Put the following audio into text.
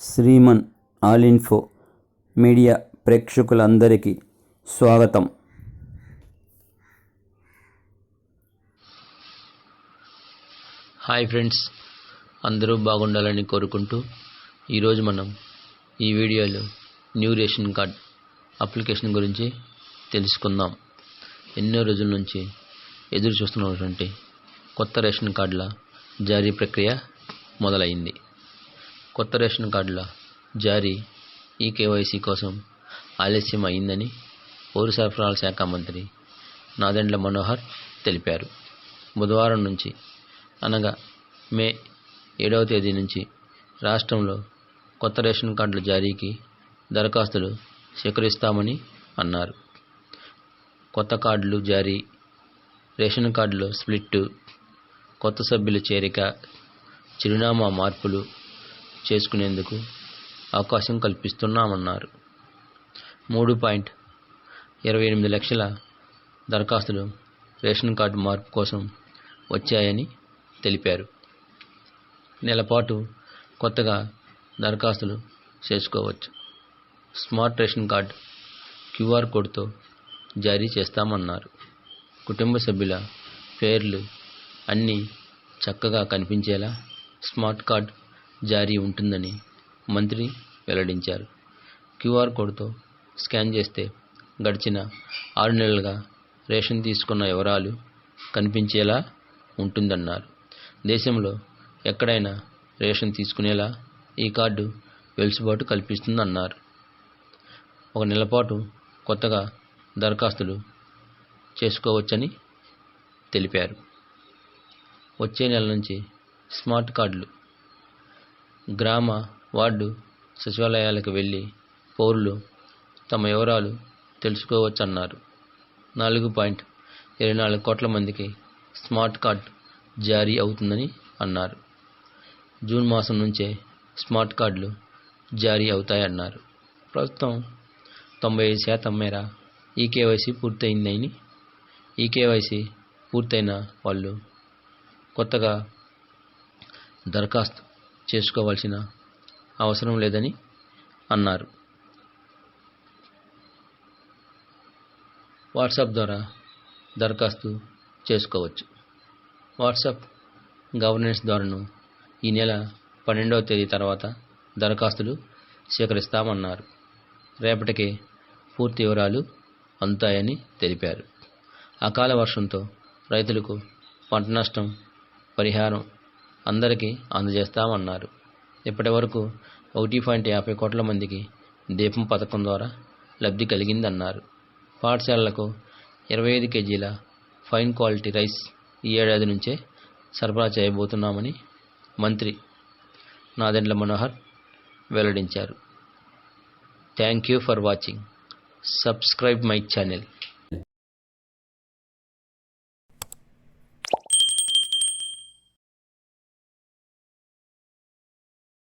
Shriman all info media ప్రేక్షకులందరికీ స్వాగతం. Hi friends అందరూ బాగుండాలని కోరుకుంటూ ఈరోజు మనం ఈ వీడియోలో న్యూ రేషన్ కార్డ్ అప్లికేషన్ గురించి తెలుసుకుందాం. ఎన్నో రోజుల నుంచి ఎదురు చూస్తున్నటువంటి కొత్త రేషన్ కార్డుల జారీ ప్రక్రియ మొదలైంది. కొత్త రేషన్ కార్డుల జారీ ఈ కేవైసీ కోసం ఆలస్యం అయిందని పౌర సరఫరాల శాఖ మంత్రి నాదెండ్ల మనోహర్ తెలిపారు. బుధవారం నుంచి అనగా మే ఏడవ తేదీ నుంచి రాష్ట్రంలో కొత్త రేషన్ కార్డుల జారీకి దరఖాస్తులు స్వీకరిస్తామని అన్నారు. కొత్త కార్డులు జారీ రేషన్ కార్డులో స్ప్లిట్టు కొత్త సభ్యుల చేరిక చిరునామా మార్పులు చేసుకునేందుకు అవకాశం కల్పిస్తున్నామన్నారు. మూడు పాయింట్. ఇరవై ఎనిమిది లక్షల దరఖాస్తులు రేషన్ కార్డు మార్పు కోసం వచ్చాయని తెలిపారు. నెలపాటు కొత్తగా దరఖాస్తులు చేసుకోవచ్చు. స్మార్ట్ రేషన్ కార్డ్ క్యూఆర్ కోడ్తో జారీ చేస్తామన్నారు. కుటుంబ సభ్యుల పేర్లు అన్నీ చక్కగా కనిపించేలా స్మార్ట్ కార్డ్ జారీ ఉంటుందని మంత్రి వెల్లడించారు. క్యూఆర్ కోడ్తో స్కాన్ చేస్తే గడిచిన ఆరు నెలలుగా రేషన్ తీసుకున్న వివరాలు కనిపించేలా ఉంటుందన్నారు. దేశంలో ఎక్కడైనా రేషన్ తీసుకునేలా ఈ కార్డు వెలుసుబాటు కల్పిస్తుందన్నారు. ఒక నెలపాటు కొత్తగా దరఖాస్తులు చేసుకోవచ్చని తెలిపారు. వచ్చే నెల నుంచి స్మార్ట్ కార్డులు గ్రామ వార్డు సచివాలయాలకు వెళ్ళి పౌరులు తమ వివరాలు తెలుసుకోవచ్చన్నారు. నాలుగు పాయింట్ ఇరవై నాలుగు కోట్ల మందికి స్మార్ట్ కార్డ్ జారీ అవుతుందని అన్నారు. జూన్ మాసం నుంచే స్మార్ట్ కార్డులు జారీ అవుతాయన్నారు. ప్రస్తుతం తొంభై ఐదు శాతం మేర ఈ పూర్తయిందని ఈ కేవైసీ పూర్తయిన వాళ్ళు కొత్తగా దరఖాస్తు చేసుకోవాల్సిన అవసరం లేదని అన్నారు. వాట్సాప్ ద్వారా దరఖాస్తు చేసుకోవచ్చు. వాట్సాప్ గవర్నెన్స్ ద్వారాను ఈ నెల పన్నెండవ తేదీ తర్వాత దరఖాస్తులు స్వీకరిస్తామన్నారు. రేపటికే పూర్తి వివరాలు అందుతాయని తెలిపారు. అకాల వర్షంతో రైతులకు పంట నష్టం పరిహారం అందరికీ అందజేస్తామన్నారు. ఇప్పటి వరకు ఒకటి పాయింట్ యాభై కోట్ల మందికి దీపం పథకం ద్వారా లబ్ధి కలిగిందన్నారు. పాఠశాలలకు ఇరవై ఐదు కేజీల ఫైన్ క్వాలిటీ రైస్ ఈ ఏడాది నుంచే సరఫరా చేయబోతున్నామని మంత్రి నాదెండ్ల మనోహర్ వెల్లడించారు. Thank you for watching. Subscribe my channel.